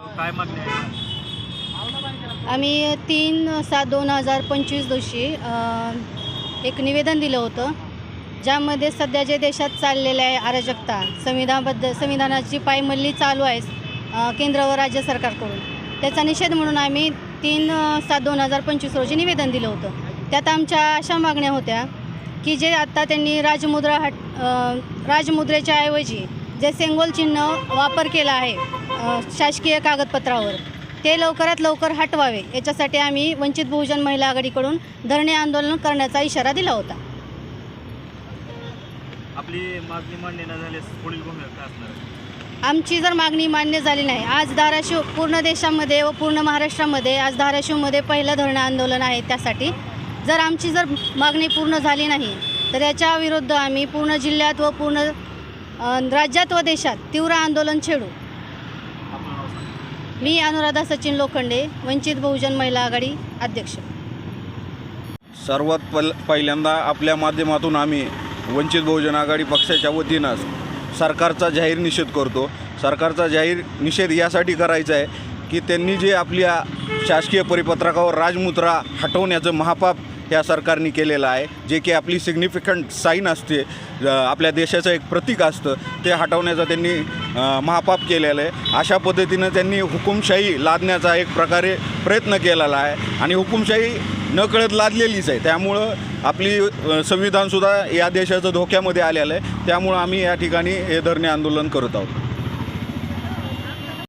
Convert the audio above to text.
काय मागणी आम्ही तीन सात दोन हजार पंचवीस दिवशी एक निवेदन दिलं होतं ज्यामध्ये सध्या जे देशात चाललेले आहे अराजकता संविधानबद्दल संविधानाची पायमल्ली चालू आहे केंद्र व राज्य सरकारकडून. त्याचा निषेध म्हणून आम्ही तीन सात दोन हजार पंचवीस रोजी निवेदन दिलं होतं. त्यात आमच्या अशा मागण्या होत्या की जे आत्ता त्यांनी राजमुद्रा हट राजमुद्रेच्या ऐवजी जे सेंगोल चिन्ह वापर केला आहे शासकीय कागदपत्रावर ते लवकरात लवकर हटवावे. याच्यासाठी आम्ही वंचित बहुजन महिला आघाडीकडून धरणे आंदोलन करण्याचा इशारा दिला होता. आपली मागणी मान्य न झाल्यास पुढील भूमिका असणार? आमची जर मागणी मान्य झाली नाही आज धाराशिव पूर्ण देशामध्ये व पूर्ण महाराष्ट्रामध्ये आज धाराशिवमध्ये पहिलं धरणं आंदोलन आहे त्यासाठी. जर आमची जर मागणी पूर्ण झाली नाही तर याच्या विरुद्ध आम्ही पूर्ण जिल्ह्यात व पूर्ण राज्यात व देशात तीव्र आंदोलन छेडू. मी अनुराधा सचिन लोखंडे वंचित बहुजन महिला आघाडी अध्यक्ष. सर्वात पल पहिल्यांदा आपल्या माध्यमातून आम्ही वंचित बहुजन आघाडी पक्षाच्या वतीनं सरकारचा जाहीर निषेध करतो. सरकारचा जाहीर निषेध यासाठी करायचा आहे की त्यांनी जे आपल्या शासकीय परिपत्रकावर राजमुद्रा हटवण्याचं महापाप ह्या सरकारने केलेलं आहे. जे की आपली सिग्निफिकंट साईन असते आपल्या देशाचं एक प्रतीक असतं ते हटवण्याचा त्यांनी महापाप केलेलं आहे. अशा पद्धतीनं त्यांनी हुकुमशाही लादण्याचा एक प्रकारे प्रयत्न केलेला आहे. आणि हुकुमशाही नकळत लादलेलीच आहे. त्यामुळं आपली संविधानसुद्धा या देशाचं धोक्यामध्ये आलेलं आहे. त्यामुळं आम्ही या ठिकाणी हे धरणे आंदोलन करत आहोत.